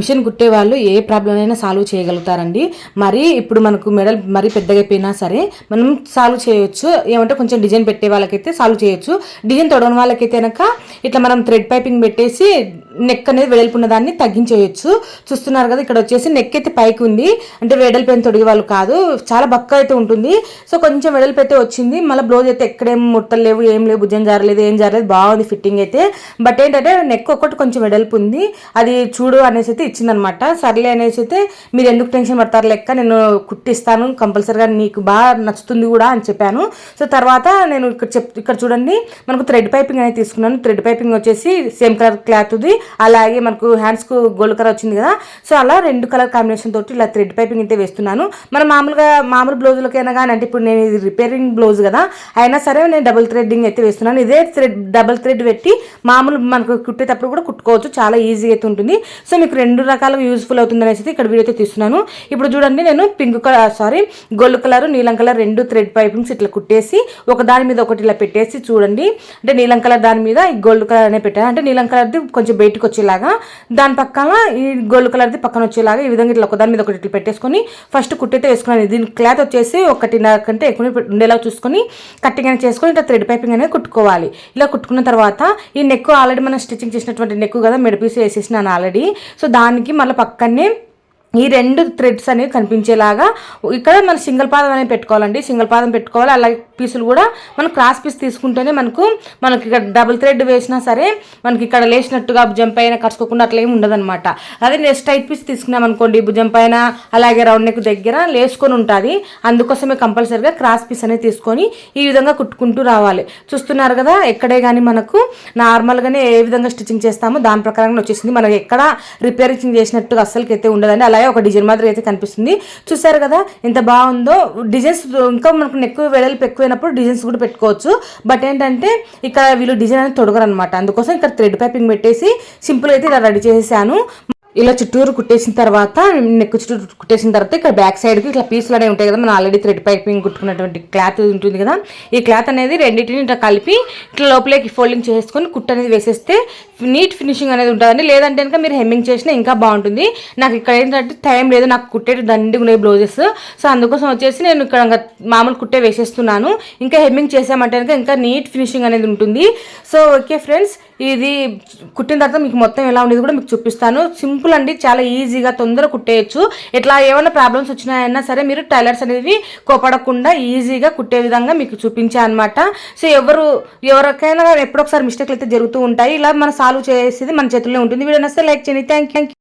Machine కుట్టే వాళ్ళు ఏ problem అయినా సాల్వ్ చేయగలుగుతారండి. మరి ఇప్పుడు మనకు మెడల్ మరీ పెద్దగా అయిపోయినా సరే మనం సాల్వ్ చేయొచ్చు. ఏమంటే కొంచెం డిజైన్ పెట్టే వాళ్ళకైతే సాల్వ్ చేయొచ్చు. డిజైన్ తొడవని వాళ్ళకైతే కనుక ఇట్లా మనం థ్రెడ్ పైపింగ్ పెట్టేసి నెక్ అనేది వెడల్పున్న దాన్ని తగ్గించేయచ్చు. చూస్తున్నారు కదా ఇక్కడ వచ్చేసి నెక్ అయితే పైకి ఉంది. అంటే వెడల్పు తొడిగే వాళ్ళు కాదు చాలా బక్క అయితే ఉంటుంది. సో కొంచెం వెడల్పు అయితే వచ్చింది. మళ్ళీ బ్లౌజ్ అయితే ఎక్కడేం ముట్టలు లేవు ఏం లేవు భుజం జారలేదు ఏం జారలేదు బాగుంది ఫిట్టింగ్ అయితే. బట్ ఏంటంటే నెక్ ఒక్కటి కొంచెం వెడల్పు ఉంది. అది చూడు అనేసి అయితే ఇచ్చిందనమాట. సర్లే అనేసి అయితే మీరు ఎందుకు టెన్షన్ పడతారు లెక్క నేను కుట్టిస్తాను కంపల్సరీగా నీకు బాగా నచ్చుతుంది కూడా అని చెప్పాను. సో తర్వాత నేను ఇక్కడ చెప్ ఇక్కడ చూడండి మనకు థ్రెడ్ పైపింగ్ అనేది తీసుకున్నాను. థ్రెడ్ పైపింగ్ వచ్చేసి సేమ్ కలర్ క్లాత్ది. అలాగే మనకు హ్యాండ్స్కు గోల్డ్ కలర్ వచ్చింది కదా. సో అలా రెండు కలర్ కాంబినేషన్ తోటి ఇలా థ్రెడ్ పైపింగ్ అయితే వేస్తున్నాను. మనం మామూలుగా మామూలు బ్లౌజులకైనా కానీ అంటే ఇప్పుడు నేను ఇది రిపేరింగ్ బ్లౌజ్ కదా అయినా సరే నేను డబుల్ థ్రెడ్డింగ్ అయితే వేస్తున్నాను. ఇదే థ్రెడ్ డబుల్ థ్రెడ్ పెట్టి మామూలు మనకు కుట్టేటప్పుడు కూడా కుట్టుకోవచ్చు. చాలా ఈజీగా అయితే ఉంటుంది. సో మీకు రెండు రకాలుగా యూస్ఫుల్ అవుతుంది అనేసి ఇక్కడ వీడియో అయితే తీస్తున్నాను. ఇప్పుడు చూడండి నేను pink colour sorry gold colour నీలం కలర్ రెండు థ్రెడ్ పైపింగ్స్ ఇట్లా కుట్టేసి ఒక దాని మీద ఒకటి ఇలా పెట్టేసి చూడండి. అంటే నీలం కలర్ దాని మీద ఈ గోల్డ్ కలర్ అనే పెట్టాను. అంటే నీలం కలర్ది కొంచెం బయటకు వచ్చేలాగా దాని పక్కన ఈ గోల్డ్ కలర్ది పక్కన వచ్చేలాగా ఈ విధంగా ఇట్లా ఒక దాని మీద ఒకటి ఇట్లా పెట్టేసుకొని ఫస్ట్ కుట్టైతే వేసుకున్నాను. దీని క్లాత్ వచ్చేసి ఒకటిన్నర కంటే ఎక్కువ ఉండేలా చూసుకొని కట్టింగ్ అనేది చేసుకొని ఇట్లా థ్రెడ్ పైపింగ్ అనేది కుట్టుకోవాలి. ఇలా కుట్టుకున్న తర్వాత ఈ నెక్ ఆల్రెడీ మనం స్టిచ్చింగ్ చేసినటువంటి నెక్ కదా మెడపీస్ వేసేసినాను ఆల్రెడీ. సో దానికి మళ్ళీ పక్కనే ఈ రెండు థ్రెడ్స్ అనేవి కనిపించేలాగా ఇక్కడ మనం సింగిల్ పాదం అనేది పెట్టుకోవాలండి. సింగిల్ పాదం పెట్టుకోవాలి. అలాగే పీసులు కూడా మనం క్రాస్ పీస్ తీసుకుంటేనే మనకు మనకి ఇక్కడ డబుల్ థ్రెడ్ వేసినా సరే మనకి ఇక్కడ లేచినట్టుగా భుజం పైన కరుచుకోకుండా అట్లా ఏమి ఉండదన్నమాట. అదే నేను స్ట్రైట్ పీస్ తీసుకున్నాం అనుకోండి భుజం పైన అలాగే రౌండ్ నెక్ దగ్గర లేసుకొని ఉంటుంది. అందుకోసమే కంపల్సరిగా క్రాస్ పీస్ అనేది తీసుకొని ఈ విధంగా కుట్టుకుంటూ రావాలి. చూస్తున్నారు కదా ఎక్కడే కానీ మనకు నార్మల్గానే ఏ విధంగా స్టిచ్చింగ్ చేస్తామో దాని ప్రకారంగా వచ్చేసింది. మనకి ఎక్కడ రిపేరింగ్ చేసినట్టుగా అస్సలకి అయితే ఉండదండి. అలాగే ఒక డిజైన్ మాదిరి అయితే కనిపిస్తుంది. చూసారు కదా ఎంత బాగుందో. డిజైన్స్ ఇంకా మనకు ఎక్కువ వెడల్పు ఎక్కువైనప్పుడు డిజైన్స్ కూడా పెట్టుకోవచ్చు. బట్ ఏంటంటే ఇక్కడ వీళ్ళు డిజైన్ అనేది తొడగరు అనమాట అందుకోసం ఇక్కడ థ్రెడ్ పైపింగ్ పెట్టేసి సింపుల్ అయితే ఇలా రెడీ చేసేసాను. ఇలా చుట్టూరు కుట్టేసిన తర్వాత నెక్ చుట్టూరు కుట్టేసిన తర్వాత ఇక్కడ బ్యాక్ సైడ్కి ఇట్లా పీసులు అనేవి ఉంటాయి కదా మనం ఆల్రెడీ థ్రెడ్ పైపింగ్ కుట్టుకున్నటువంటి క్లాత్ ఉంటుంది కదా. ఈ క్లాత్ అనేది రెండింటిని ఇట్లా కలిపి ఇట్లా లోపలికి ఫోల్డింగ్ చేసుకొని కుట్ అనేది వేసేస్తే నీట్ ఫినిషింగ్ అనేది ఉంటుందండి. లేదంటే కనుక మీరు హెమ్మింగ్ చేసినా ఇంకా బాగుంటుంది. నాకు ఇక్కడ ఏంటంటే టైం లేదు నాకు కుట్టేటి దండి ఉన్నాయి బ్లౌజెస్ సో అందుకోసం వచ్చేసి నేను ఇక్కడ మామూలు కుట్టే వేసేస్తున్నాను. ఇంకా హెమ్మింగ్ చేసామంటే కనుక ఇంకా నీట్ ఫినిషింగ్ అనేది ఉంటుంది. సో ఓకే ఫ్రెండ్స్ ఇది కుట్టిన తర్వాత మీకు మొత్తం ఎలా ఉండేది కూడా మీకు చూపిస్తాను. సింపుల్ అండి చాలా ఈజీగా తొందరగా కుట్టేయచ్చు. ఇట్లా ఏమైనా ప్రాబ్లమ్స్ వచ్చినాయన్నా సరే మీరు టైలర్స్ అనేవి కోపడకుండా ఈజీగా కుట్టే విధంగా మీకు చూపించా అనమాట సో ఎవరు ఎవరికైనా ఎప్పుడొకసారి మిస్టేక్లు అయితే జరుగుతూ ఉంటాయి. ఇలా మనం సాల్వ్ చేసేది మన చేతుల్లో ఉంటుంది. వీడియో నస్తే లైక్ చేయండి. Thank you.